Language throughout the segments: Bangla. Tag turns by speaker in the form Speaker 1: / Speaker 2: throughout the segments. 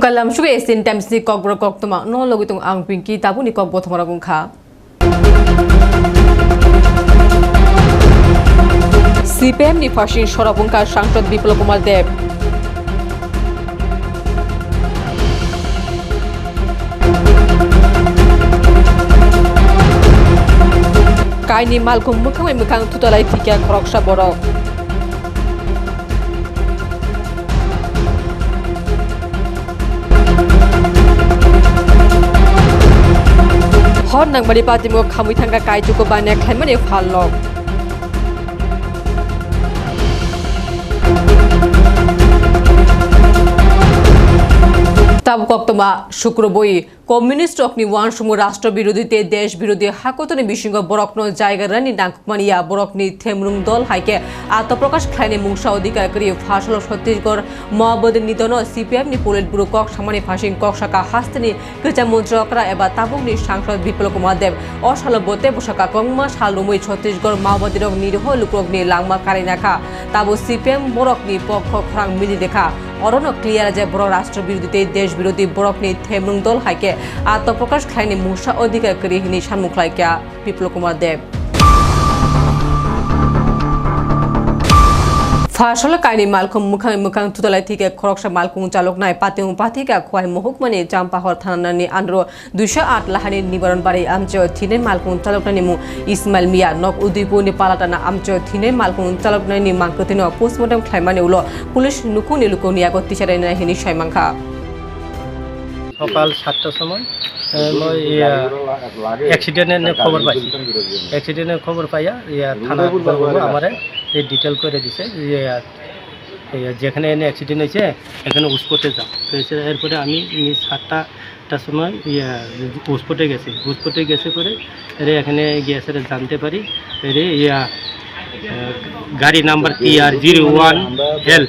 Speaker 1: kalam shuge esin times ni kok bro kok tuma no logi tung ang pinki tabu ni kok bothmara gung kha CPM নি ফাঁসি সরবঙ্কা সাংসদ বিপ্লব কুমার দেব কাইনি মালকুম মুখামে মুখাং থুতলাই থিকা খরকসা বরক hon nang mari pati mo khamui thanga kai chu ko ba ne khlai mani phal lok তাব কক্তমা শুক্রবই কমিউনিস্ট অগ্নি রাষ্ট্র বিরোধীতে দেশ বিরোধী হাকতনি বিশৃঙ্গ বরকন জায়গা রানি নাংকুমানিয়া বরকনি থেমরুং দল হাইকে আত্মপ্রকাশ খাইনে মুংসা অধিকার করি ফাসল ছত্তিশগড় মহাবদী নিতন সিপিএম নি পোলিট ব্যুরো কক সামানি ফাঁসিং কক শাখা হাস্তিনি কৃচা মন্ত্রকরা এবার তাবুকনি সাংসদ বিপ্লব কুমার দেব অসালবতে বসাকা কংমা সালুমুই ছত্তিশগড় মাওবাদী রক নিরীহ লোকরগ্নি লাংমা কারিনাখা তাবু সিপিএম বরকনি পক্ষ খরাং মিলি দেখা অরণ্য ক্লিয়ার যে বড় রাষ্ট্র বিরোধীতে দেশ বিরোধী বরকনি থেমরুং দল হাইকে আত্মপ্রকাশ খাইনি মুসা অধিকার করি হিনি সানমুখলাইকা বিপ্লব কুমার দেব। ফাসল কাইনি মালখম মুখাং মুখাং তুতলাই থেকে খরকসা মালকুং চালক নাই পাতিং পাথিকা খোয়াই মহকুমানি চাম্পাহর থানানি আন্দ্র দুইশো আট লাহানি নিবারণ বাড়ি আমচ থিনে মালকুং চালক নানি মু ইসমাইল মিয়া নক উদয়পুর পালাটানা আমচ থিনে মালকুং চালক নানি মাংকতিন পোস্টমর্টম খাইমানি উলো পুলিশ নুকু নিলুকু নিয়াগত টিচারে হিনি ছয়মাংখা
Speaker 2: সকাল সাতটার সময় মই অ্যাক্সিডেন্টের খবর পাইছি। অ্যাক্সিডেন্টের খবর পাইয়া ইয়া থানা আমারে এই ডিটেল করে দিছে যেখানে এনে অ্যাক্সিডেন্ট হয়েছে এখানে উসপটে যাও। তো এরপরে আমি সাতটাটার সময় ইয়া উসপটে গেছি। উসপটে গেছে করে এরে এখানে গিয়েছে জানতে পারি এরে ইয়া গাড়ি number T R zero one L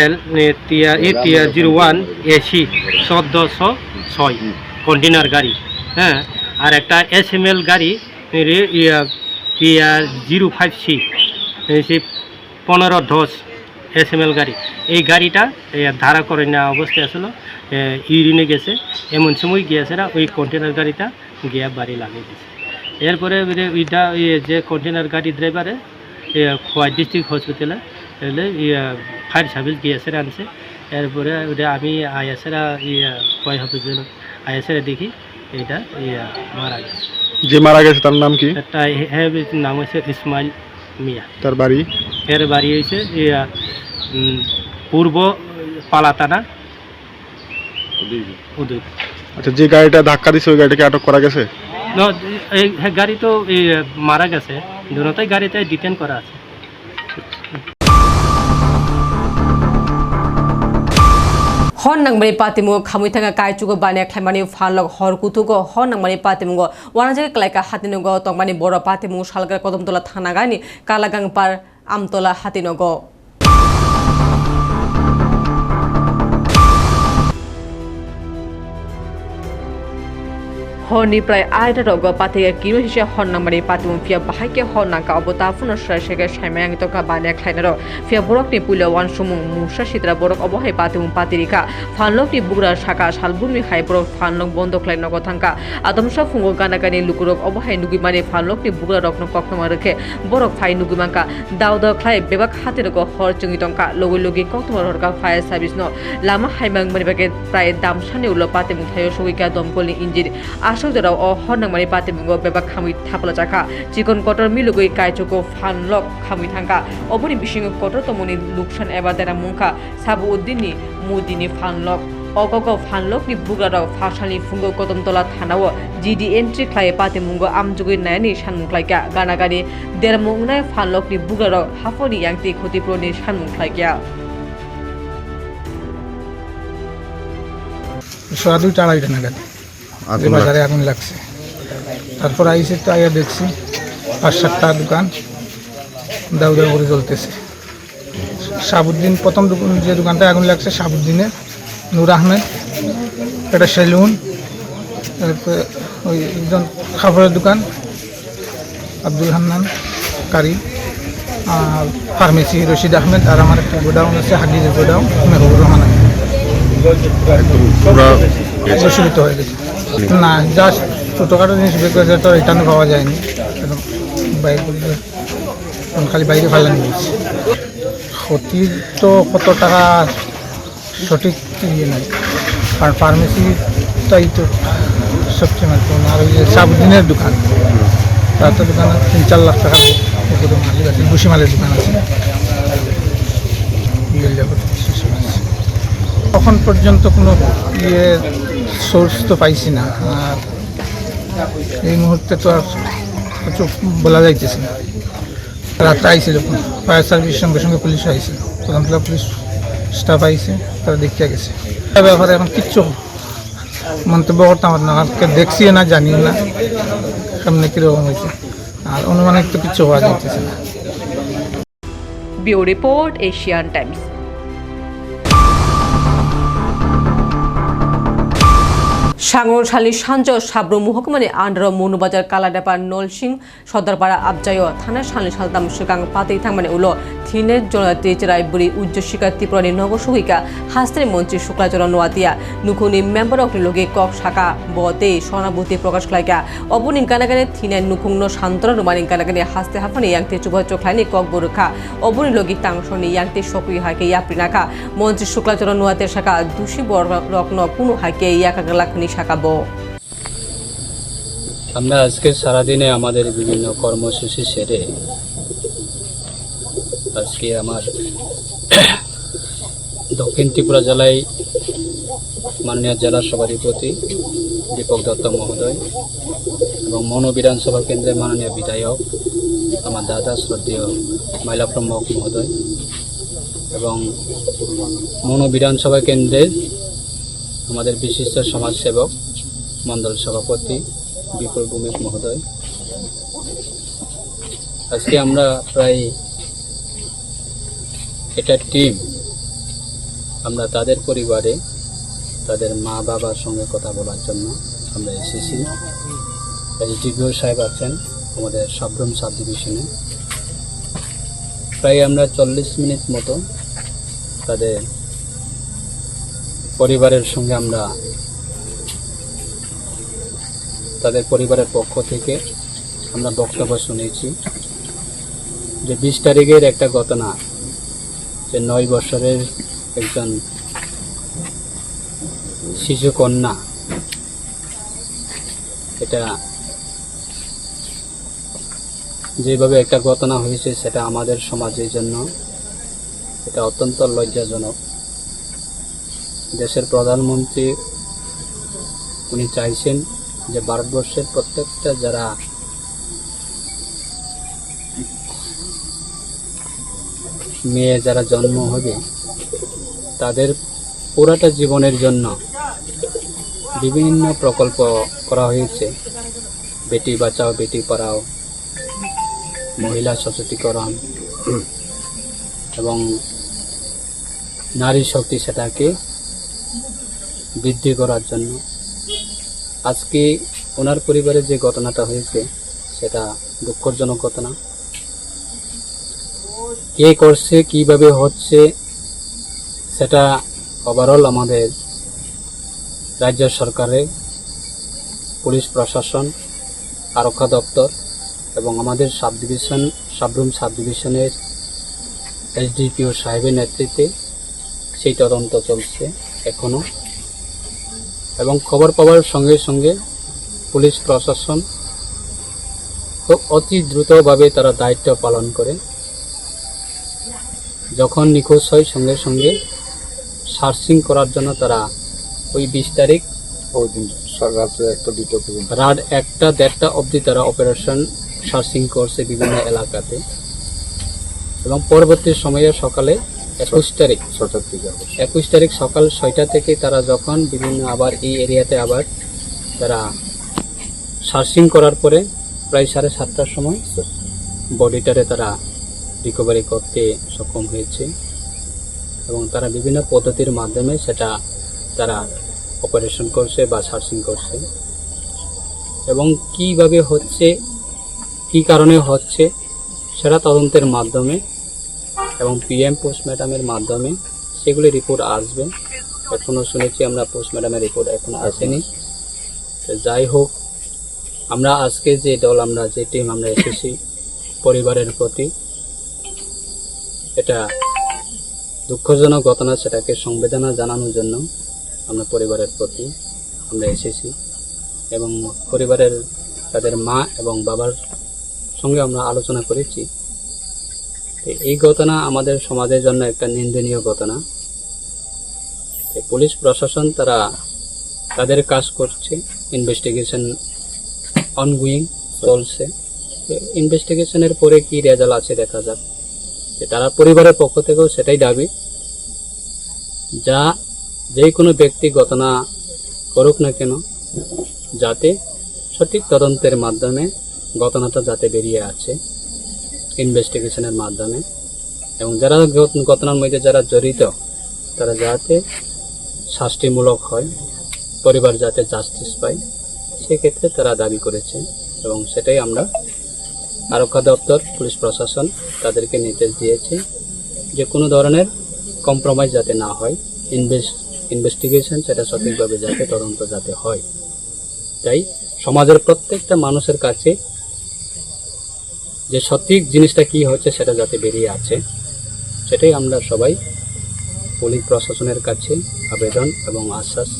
Speaker 2: L TR A TR zero one AC চোদ্দোশো ছয় কন্টেনার গাড়ি হ্যাঁ? আর একটা এস এম এল গাড়ি টিআর জিরো ফাইভ সি সে পনেরো দশ এস এম এল গাড়ি। এই গাড়িটা ধারা করে নেওয়া অবস্থায় আসলো ইউরিনে গেছে, এমন সময় গিয়েছে না, ওই কন্টেনার গাড়িটা গিয়া বাড়ি লাগিয়ে দিয়েছে। এরপরে ওইটা ইয়ে যে কন্টেনার গাড়ি ড্রাইভারে খোয়াই ডিস্ট্রিক্ট হসপিটালে এলে ফায়ার সার্ভিস গিয়েছে আনছে। এরপরে ওটা আমি আইএসেরা ইয়ে খোয়াই হসপিটাল আইএসেরা দেখি এটা ইয়া মারা গেছে।
Speaker 3: যে মারা গেছে তার নাম কি?
Speaker 2: হ্যাঁ নাম হচ্ছে ইসমাইল মিয়া।
Speaker 3: তার বাড়ি?
Speaker 2: এর বাড়ি হয়েছে ইয়া পূর্ব পালাতানা
Speaker 3: আচ্ছা যে গাড়িটা ধাক্কা দিছে ওই গাড়িটাকে আটক করা গেছে?
Speaker 2: গাড়ি তো মারা গেছে দুটাই গাড়িতে ডিটেন করা আছে
Speaker 1: hon nangmani patimu khamui thanga kai chugo bane khlaimani phalok hor kutugo hon nangmani patimu go wanaje klaika hatinugo tongmani boro patimu salgar kodamtola thana gani kalagang par honi প্রায় আয়টা রগ পাতিga কিরো হিসে হন নাম্বারি পাতিমু। ফিয়া বাহাইকে হন নাকা অবতা ফুন সেগে সাইমায়াং তকা বানে খাইনারো। ফিয়া বরক নি পুইলো ওয়ান সুমুং মুসা সিদ্রা বরক অবহাই পাতিমু পাতিরিকা। ফানলক নি বুগরা শাখা শালবুমি খাই বরক ফানলক বন্ধ খাই নগ থাঙ্কা। আদমসা ফুঙ্গো গানাগানি লুকুরক অবহাই নুগিমানি ফানলক নি বুগরা রকন কক্তমা রেখে বরক ফাই নুগিমাঙ্কা দাও দাও খাই বেবাক হাতে রগ হর চুঙি টঙ্কা। লগই লগি কক্তমা রহরকা ফায়ার সার্ভিস ন। লামা হাইমাং মানিবাকে প্রায় দাম সানি উল্লো পাতিমু থাইও সগিকা দমকলনি ইঞ্জিন আসক জরাও অ হননাংমানি পাতিমুঙ্গো বেবাক খামুই থাপলা চাকা। চিকন কটর মিলুগই কাইচুকো ফানলক খামুই থাঙ্কা অবনি বিশিঙ্গ কটর তমনি লুকসান এবার দেনা মুখা সাবু উদ্দিননি মুদিনি ফানলক অগগ ফানলকনি বুগারাও ফাসানি ফুঙ্গো কদমতলা থানাও। জিডি এন্ট্রি খ্লাই পাতিমুঙ্গো আমজুগই নায়নি সানমুখলাইকা গানাগানি দেরমুংনায় ফানলকনি বুগারাও হাফনি ইয়াংতি ক্ষতিপূরণনি সানমুখলাইকা
Speaker 4: সোয়া দুইটা আড়াইটা নাগাদ। বাজারে আগুন লাগছে। তারপর আইসে তো আগে দেখছি পাঁচ সাতটা দোকান দাউ দাউ করে জ্বলতেছে। সাবুদ্দিন প্রথম দোকান যে দোকানটা আগুন লাগছে সাবুদ্দিনের নূর আহমেদ একটা সেলুন তারপরে ওই একজন খাবারের দোকান আব্দুল হান্নান কারি আর ফার্মেসি রশিদ আহমেদ আর আমার একটা গোডাউন আছে হাডিজের গোডাউন মেহবুর রহমান প্রচলিত হয়ে গেছে। না জাস্ট ছোটোখাটো জিনিস বের করেছে তো রিটার্ন পাওয়া যায়নি। বাইকগুলো খালি বাইরে ফেলানি ক্ষতি তো কত টাকা সঠিক ইয়ে নাই। কারণ ফার্মেসিটাই তো সবচেয়ে মাত্র আর ওই যে সাবুদ্দিনের দোকান তার তো দোকানে তিন চার লাখ টাকার উপরে মালিক আছে ভুসি মালের দোকান আছে। তখন পর্যন্ত কোনো ইয়ে সোর্স তো পাইছি না। আর এই মুহূর্তে তো আর কিছু বলা যাইতেছে না। রাত্রে আইছিল ফায়ার সার্ভিস সঙ্গে সঙ্গে পুলিশ আইছিল তো পুলিশ স্টাফ আইছে, তারা দেখিয়া গেছে। ব্যাপারে এখন কিচ্ছু মন্তব্য করতাম না। আজকে দেখছিও না, জানিও না, সামনে কীরকম হয়েছে আর অনুমানিক তো কিচ্ছু হওয়া যাইতেছে না।
Speaker 1: Bureau report Asian Times. সাগরশালী সাঞ্জ সাবরু মহকুমানি আন্ডার মনুবাজার কালাডাপা নলসিং, সদরপাড়া আবজায় থানা সালি সালতাম সুগাং পাতি থাংমানে উলো, থিনের জনজাতি চেরাই বুড়ি উজ্জ্ব শিকার ত্রিপুরানি নগসহিকা হাস্ত্রী মন্ত্রী শুক্লাচরণ নোয়াতিয়া নুখুনি মেম্বার অফ লগে কক শাখা, বতে সহানুভূতি প্রকাশ খাইকা অবনিং কানাগানে থিনের নুখুংন শান্তরা নুমানিং কানাগানে হাস্তে হাফানি ইয়াংতে চুবহ চোখলাইনি কক বরুখা অবনি লগি টাংসনি ইয়াংতে সকুই হাইকে ইয়াপ্রিনাকা মন্ত্রী শুক্লাচরণ নোয়াতের শাখা, দোষী বর রত্ন পুনু হাইকে ইয়াকাগলাখনি শাখা ব
Speaker 5: আমরা আজকে সারাদিনে আমাদের বিভিন্ন কর্মসূচি সেরে আজকে আমার দক্ষিণ ত্রিপুরা জেলায় মাননীয় জেলা সভাধিপতি দীপক দত্ত মহোদয় এবং মনো বিধানসভা কেন্দ্রের মাননীয় বিধায়ক আমার দাদা শ্রদ্ধেয় মাইলাপ্রম মহোদয় এবং মনো বিধানসভা কেন্দ্রের আমাদের বিশিষ্ট সমাজসেবক মণ্ডল সভাপতি বিপুল ভূমিক মহোদয়। আজকে আমরা প্রায় এটা টিম আমরা তাদের পরিবারে তাদের মা বাবার সঙ্গে কথা বলার জন্য আমরা এসেছি। এসডিপিও সাহেব আছেন আমাদের সাবরুম সাব ডিভিশনে প্রায় আমরা চল্লিশ মিনিট মতো তাদের পরিবারের সঙ্গে আমরা তাদের পরিবারের পক্ষ থেকে আমরা বক্তব্য শুনেছি যে বিশ তারিখের একটা ঘটনা, যে নয় বছরের একজন শিশু কন্যা এটা যেভাবে একটা ঘটনা হয়েছে সেটা আমাদের সমাজের জন্য এটা অত্যন্ত লজ্জাজনক। দেশের প্রধানমন্ত্রী, উনি চাইছেন যে ভারতবর্ষের প্রত্যেকটা যারা মেয়ে যারা জন্ম হবে, তাদের পুরাটা জীবনের জন্য বিভিন্ন প্রকল্প করা হয়েছে। বেটি বাঁচাও, বেটি পড়াও, মহিলা সশক্তিকরণ এবং নারী শক্তি সেটাকে বৃদ্ধি করার জন্য। আজকে ওনার পরিবারে যে ঘটনাটা হয়েছে, সেটা দুঃখজনক ঘটনা কে করছে, কীভাবে হচ্ছে, সেটা ওভারঅল আমাদের রাজ্য সরকারের, পুলিশ প্রশাসন, আরক্ষা দপ্তর এবং আমাদের সাব ডিভিশন সাবরুম সাব ডিভিশনের এসডিপিও সাহেবের নেতৃত্বে সেই তদন্ত চলছে এখনও এবং খবর পাওয়ার সঙ্গে সঙ্গে পুলিশ প্রশাসন খুব অতি দ্রুতভাবে তারা দায়িত্ব পালন করে। যখন নিখোঁজ হয় সঙ্গে সঙ্গে সার্চিং করার জন্য তারা ওই বিশ তারিখ রাত একটা দেড়টা অবধি তারা অপারেশন সার্চিং করছে বিভিন্ন এলাকাতে। এবং পরবর্তী সময়ে সকালে একুশ তারিখ।
Speaker 3: ছটার দিকে
Speaker 5: একুশ তারিখ সকাল ছয়টা থেকে তারা যখন বিভিন্ন আবার এই এরিয়াতে আবার তারা সার্চিং করার পরে প্রায় সাড়ে সাতটার সময় বডিটারে তারা রিকভারি করতে সক্ষম হয়েছে এবং তারা বিভিন্ন পদ্ধতির মাধ্যমে সেটা তারা অপারেশন করছে বা সার্চিং করছে। এবং কীভাবে হচ্ছে কি কারণে হচ্ছে সেটা তদন্তের মাধ্যমে এবং পিএম পোস্ট ম্যাডামের মাধ্যমে সেগুলি রিপোর্ট আসবে। এখনও শুনেছি আমরা পোস্ট ম্যাডামের রিপোর্ট এখনও আসেনি। তো যাই হোক, আমরা আজকে যে দল, আমরা যে টিম আমরা এসেছি পরিবারের প্রতি, এটা দুঃখজনক ঘটনা, সেটাকে সংবেদনা জানানোর জন্য আমরা পরিবারের প্রতি আমরা এসেছি। এবং পরিবারের তাদের মা এবং বাবার সঙ্গে আমরা আলোচনা করেছি। এই ঘটনা আমাদের সমাজের জন্য একটা নিন্দনীয় ঘটনা। পুলিশ প্রশাসন তারা তাদের কাজ করছে। ইনভেস্টিগেশন অনগোয়িং চলছে। ইনভেস্টিগেশনের পরে কি রেজাল্ট আছে দেখা যাক। তারা পরিবারের পক্ষ থেকেও সেটাই দাবি। যা যে কোনো ব্যক্তি ঘটনা করুক না কেন, যাতে সঠিক তদন্তের মাধ্যমে ঘটনাটা যাতে বেরিয়ে আছে ইনভেস্টিগেশনের মাধ্যমে। এবং যারা ঘট- ঘটনার মধ্যে যারা জড়িত, তারা যাতে শাস্তিমূলক হয়, পরিবার যাতে জাস্টিস পায়, সেক্ষেত্রে তারা দাবি করেছে এবং সেটাই আমরা আরক্ষা দপ্তর, পুলিশ প্রশাসন তাদেরকে নির্দেশ দিয়েছে যে কোনো ধরনের কম্প্রোমাইজ যাতে না হয় ইনভেস্ট ইনভেস্টিগেশন সেটা সঠিকভাবে যাতে তদন্ত যাতে হয়। তাই সমাজের প্রত্যেকটা মানুষের কাছে যে সঠিক জিনিসটা কি হচ্ছে সেটা যাতে বেরিয়ে আছে সেটাই আমরা সবাই পুলিশ প্রশাসনের কাছে আবেদন এবং আশ্বাস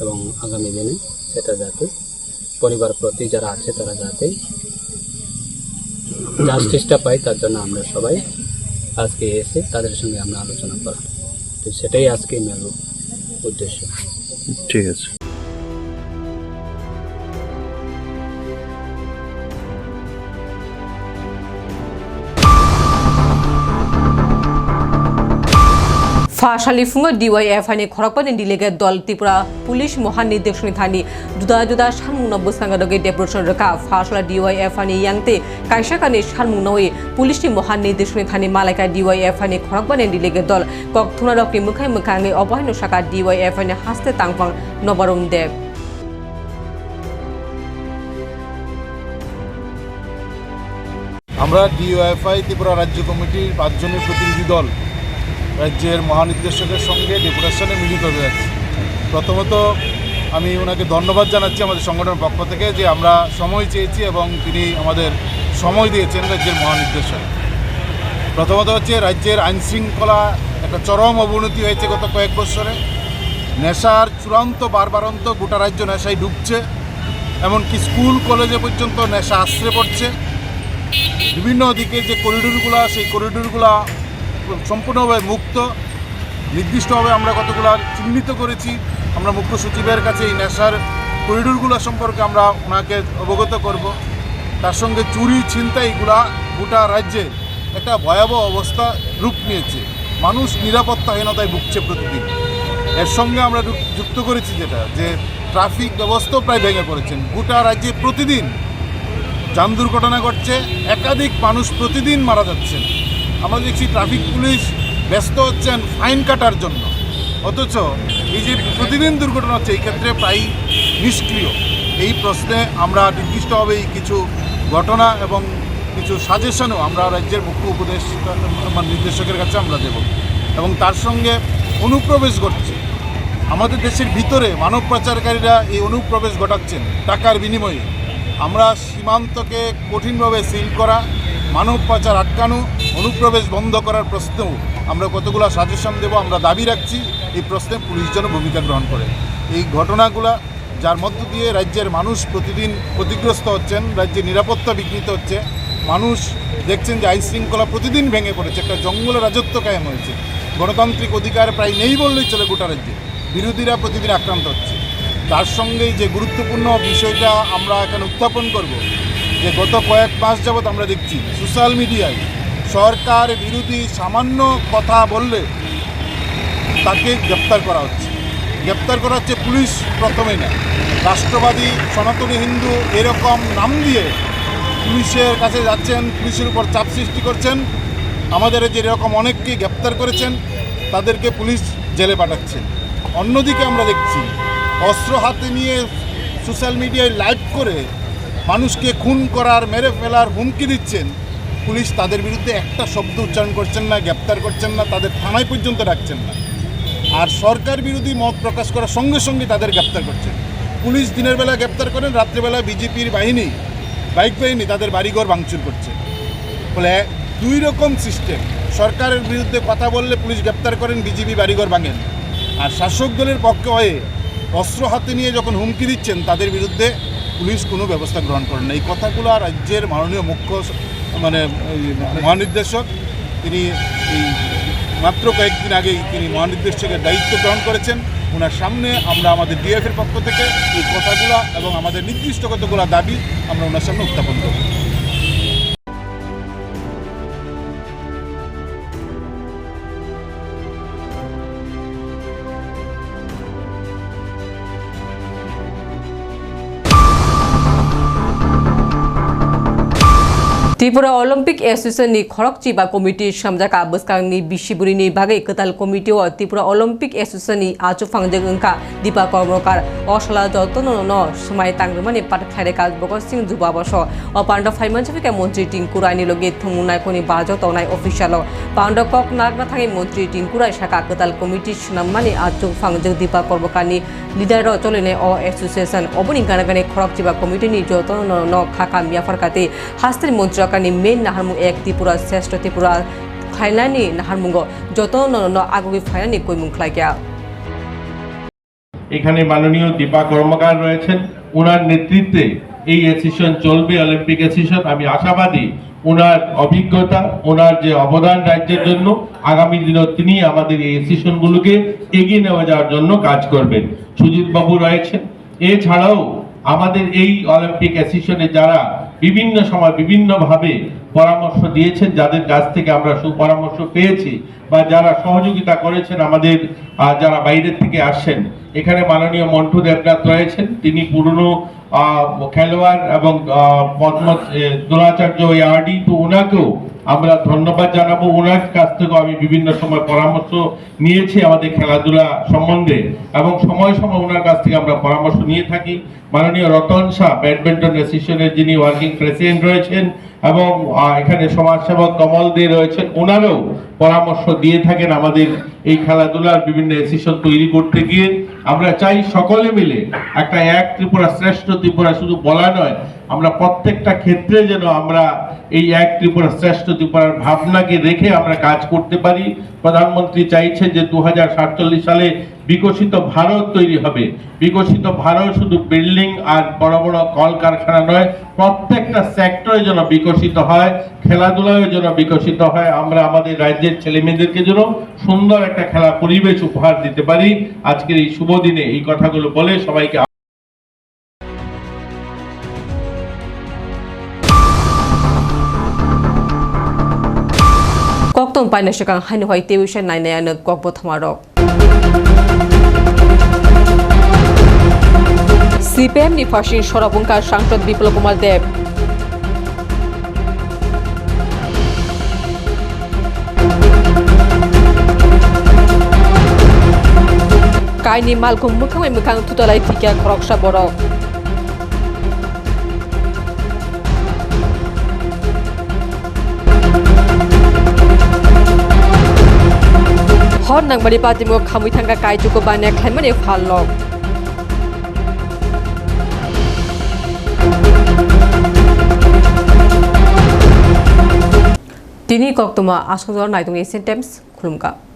Speaker 5: এবং আগামী দিনে সেটা যাতে পরিবার প্রতি যারা আছে তারা যাতে জাস্টিসটা পায়, তার জন্য আমরা সবাই আজকে এসে তাদের সঙ্গে আমরা আলোচনা করা। তো সেটাই আজকে মেল উদ্দেশ্য।
Speaker 6: ঠিক আছে।
Speaker 1: ফাশালি ফুঙ্গ ডিওয়াইএফ আইনি খরকপানি ডিলেগে দল ত্রিপুরা পুলিশ মহানির্দেশনী থানি দুদা দুদা সানমুনা বসাঙ্গাদগে ডেপুটেশন রেখা ফাশলা ডিওয়াইএফ আইনি ইয়াংতে কাইসাকানি সানমুনাওই পুলিশনি মহানির্দেশনী থানি মালাইকা ডিওয়াইএফ আইনি খরকপানি ডিলেগে দল কক রকনি মুখাই মুখাঙে অবহান্য শাখা ডিওয়াইএফ আইনি হাসতে তাংফাং নবরম দেব।
Speaker 3: আমরা ডিওএফআই ত্রিপুরা রাজ্য কমিটির পাঁচজনের প্রতিনিধি দল রাজ্যের মহানির্দেশকের সঙ্গে ডেপুটেশনে মিলিত হয়ে যাচ্ছি প্রথমত আমি ওনাকে ধন্যবাদ জানাচ্ছি আমাদের সংগঠনের পক্ষ থেকে যে আমরা সময় চেয়েছি এবং তিনি আমাদের সময় দিয়েছেন রাজ্যের মহানির্দেশক। প্রথমত হচ্ছে রাজ্যের আইনশৃঙ্খলা একটা চরম অবনতি হয়েছে গত কয়েক বছরে। নেশার চূড়ান্ত বারবারন্ত গোটা রাজ্য নেশায় ডুবছে, এমনকি স্কুল, কলেজে পর্যন্ত নেশা আশ্রে পড়ছে। বিভিন্ন দিকে যে করিডোরগুলো, সেই করিডোরগুলো সম্পূর্ণভাবে মুক্ত, নির্দিষ্টভাবে আমরা কতগুলো চিহ্নিত করেছি, আমরা মুখ্য সচিবের কাছে এই নেশার করিডোরগুলো সম্পর্কে আমরা ওনাকে অবগত করব। তার সঙ্গে চুরি ছিনতাইগুলা গোটা রাজ্যে একটা ভয়াবহ অবস্থা রূপ নিয়েছে। মানুষ নিরাপত্তাহীনতায় ভুগছে প্রতিদিন। এর সঙ্গে আমরা যুক- যুক্ত করেছি যেটা, যে ট্রাফিক ব্যবস্থাও প্রায় ভেঙে পড়েছেন। গোটা রাজ্যে প্রতিদিন যান দুর্ঘটনা ঘটছে, একাধিক মানুষ প্রতিদিন মারা যাচ্ছেন। আমরা দেখছি ট্রাফিক পুলিশ ব্যস্ত হচ্ছেন ফাইন কাটার জন্য। অথচ এই যে প্রতিদিন দুর্ঘটনা হচ্ছে, এই ক্ষেত্রে প্রায় নিষ্ক্রিয়। এই প্রশ্নে আমরা নির্দিষ্টভাবে এই কিছু ঘটনা এবং কিছু সাজেশনও আমরা রাজ্যের মুখ্য উপদেশ আমার নির্দেশকের কাছে আমরা দেব। এবং তার সঙ্গে অনুপ্রবেশ ঘটছে। আমাদের দেশের ভিতরে মানব পাচারকারীরা এই অনুপ্রবেশ ঘটাচ্ছেন টাকার বিনিময়ে। আমরা সীমান্তকে কঠিনভাবে সিল করা, মানব পাচার আটকানো অনুপ্রবেশ বন্ধ করার প্রশ্নেও আমরা কতগুলো সাজেশন দেব, আমরা দাবি রাখছি, এই প্রশ্নে পুলিশ যেন ভূমিকা গ্রহণ করে। এই ঘটনাগুলা, যার মধ্য দিয়ে রাজ্যের মানুষ প্রতিদিন ক্ষতিগ্রস্ত হচ্ছেন, রাজ্যের নিরাপত্তা বিঘ্নিত হচ্ছে, মানুষ দেখছেন যে আইন শৃঙ্খলা প্রতিদিন ভেঙে পড়েছে, একটা জঙ্গল রাজত্ব কায়েম হয়েছে। গণতান্ত্রিক অধিকার প্রায় নেই বললেই চলে গোটা রাজ্যে। বিরোধীরা প্রতিদিন আক্রান্ত হচ্ছে। তার সঙ্গেই যে গুরুত্বপূর্ণ বিষয়টা আমরা এখানে উত্থাপন করব, যে গত কয়েক মাস যাবৎ আমরা দেখছি সোশ্যাল মিডিয়ায় সরকার বিরোধী সামান্য কথা বললে তাকে গ্রেপ্তার করা হচ্ছে। গ্রেপ্তার করা হচ্ছে পুলিশ প্রথমে না। রাষ্ট্রবাদী, সনাতনী হিন্দু এরকম নাম দিয়ে পুলিশের কাছে যাচ্ছেন, পুলিশের উপর চাপ সৃষ্টি করছেন। আমাদের যে এরকম অনেককে গ্রেপ্তার করেছেন, তাদেরকে পুলিশ জেলে পাঠাচ্ছেন। অন্যদিকে আমরা দেখছি, অস্ত্র হাতে নিয়ে সোশ্যাল মিডিয়ায় লাইভ করে মানুষকে খুন করার, মেরে ফেলার হুমকি দিচ্ছেন পুলিশ তাদের বিরুদ্ধে একটা শব্দ উচ্চারণ করছেন না, গ্রেপ্তার করছেন না, তাদের থানায় পর্যন্ত রাখছেন না। আর সরকার বিরোধী মত প্রকাশ করার সঙ্গে সঙ্গে তাদের গ্রেপ্তার করছেন। পুলিশ দিনের বেলা গ্রেপ্তার করেন রাত্রেবেলা বিজেপির বাহিনী, বাইক বাহিনী তাদের বাড়িঘর ভাঙচুর করছে। ফলে দুই রকম সিস্টেম। সরকারের বিরুদ্ধে কথা বললে পুলিশ গ্রেপ্তার করেন, বিজেপি বাড়িঘর ভাঙেন। আর শাসক দলের পক্ষে হয়ে অস্ত্র হাতে নিয়ে যখন হুমকি দিচ্ছেন, তাদের বিরুদ্ধে পুলিশ কোনো ব্যবস্থা গ্রহণ করেন না। এই কথাগুলো রাজ্যের মাননীয় মুখ্য মানে মহানির্দেশক, তিনি এই মাত্র কয়েকদিন আগেই তিনি মহানির্দেশকের দায়িত্ব গ্রহণ করেছেন। ওনার সামনে আমরা আমাদের ডিএফের পক্ষ থেকে এই কথাগুলো এবং আমাদের নির্দিষ্ট কতগুলো দাবি আমরা ওনার সামনে উত্থাপন করব।
Speaker 1: ত্রিপুরা অলিম্পিক অ্যাসোসিয়েশন খড়ক চিবা কমিটি সামজাকা বসকাংনি বিশিবুরিনি ভাগে কতাল কমিটি ও ত্রিপুরা অলিম্পিক অ্যাসোসিয়েশন আচু ফাংজেং দীপা কর্মকার। অশলা যত্ন ন সময় তাংরমানি পাট খাইরে কাজ বগ সিং যুবাবস অপান্ড পাণ্ড ফাইমাঞ্চফিকে মন্ত্রী টিঙ্কুরাইনি লগে থমুনাই কোনি বাজত অনাই অফিসিয়াল পান্ড কক নাগ না থাকে মন্ত্রী টিঙ্কুরাই শাখা কতাল কমিটি সুনাম মানে আচু ফাংজেং দীপা কর্মকারনি লিডার চলেনে অ অ্যাসোসিয়েশন। অবনি গানে গানে খড়ক চিবা কমিটি নি যত্ন ন খাকা মিয়াফার কাতে হাস্তের মন্ত্রী নাকানি মেন নাহারমুং এক ত্রিপুরা শ্রেষ্ঠ ত্রিপুরা খাইলানি নাহারমুঙ্গ যত নন আগুগি ফাইলানি কৈমুং খ্লাইকা
Speaker 6: এখানে মাননীয় দীপা কর্মকার রয়েছেন। ওনার নেতৃত্বে এই অ্যাসিশন চলবে অলিম্পিক অ্যাসিশন আমি আশাবাদী ওনার অভিজ্ঞতা ওনার যে অবদান রাজ্যের জন্য, আগামী দিনও তিনি আমাদের এই অ্যাসিশনগুলোকে এগিয়ে নেওয়া যাওয়ার জন্য কাজ করবেন। সুজিত বাবু রয়েছেন। এছাড়াও আমাদের এই অলিম্পিক অ্যাসিশনে যারা বিভিন্ন সময় বিভিন্নভাবে পরামর্শ দিয়েছেন যাদের কাছ থেকে আমরা সুপরামর্শ পেয়েছি বা যারা সহযোগিতা করেছেন আমাদের যারা বাইরের থেকে আসছেন। এখানে মাননীয় মন্টু দেবনাথ রয়েছেন, তিনি পুরনো খেলোয়াড় এবং আহ, পদ্ম এ, দ্রোণাচার্য আরডি তো ওনাকেও আমরা ধন্যবাদ জানাব। ওনার কাছ থেকেও আমি বিভিন্ন সময় পরামর্শ নিয়েছি আমাদের খেলাধুলা সম্বন্ধে এবং সময় সময় ওনার কাছ থেকে আমরা পরামর্শ নিয়ে থাকি। মাননীয় রতন শাহ ব্যাডমিন্টন অ্যাসোসিয়েশনের যিনি ওয়ার্কিং প্রেসিডেন্ট রয়েছেন এবং এখানে সমাজসেবক কমল দে রয়েছেন ওনারও পরামর্শ দিয়ে থাকেন আমাদের এই খেলাধুলার বিভিন্ন অ্যাসোসিয়েশন তৈরি করতে গিয়ে। আমরা চাই সকলে মিলে একটা এক ত্রিপুরা শ্রেষ্ঠ ত্রিপুরা, শুধু বলা নয়, আমরা প্রত্যেকটা ক্ষেত্রে যেন আমরা এই এক ত্রিপুরা শ্রেষ্ঠ ত্রিপুরার ভাবনাকে রেখে আমরা কাজ করতে পারি। প্রধানমন্ত্রী চাইছে যে দু হাজার সাতচল্লিশ সালে বিকশিত ভারত তৈরি হবে। বিকশিত ভারত শুধু বিল্ডিং আর বড় বড় কলকারখানা নয়, প্রত্যেকটা সেক্টরের যেন বিকশিত হয় খেলাধুলায় যেন বিকশিত হয়। আমরা আমাদের রাজ্যের ছেলেমেয়েদেরকে যেন সুন্দর একটা খেলা পরিবেশ উপহার দিতে পারি। আজকের এই শুভ দিনে এই কথাগুলো বলে সবাইকে
Speaker 1: কক্তম পাইনাশকাং হাইনহয় তেউশে নাইনায়ানো ককবো থামারক সিপিএমনি ফাঁসির সরবঙ্কার সাংসদ বিপ্লব কুমার দেব। কাইনি মালকুম মুখাং মুখাং তুতলাই থিকা খরকসা বড়। হর নাংবাড়ি পাতিমো খামুই থাঙ্গা কাইচুকো বানিয়া খাইমানে ফাল্লক ko banya khlaimani phalok তিনি কক্তমা আসকজর নাইদং এসিয়ান টাইমস খুলুমকা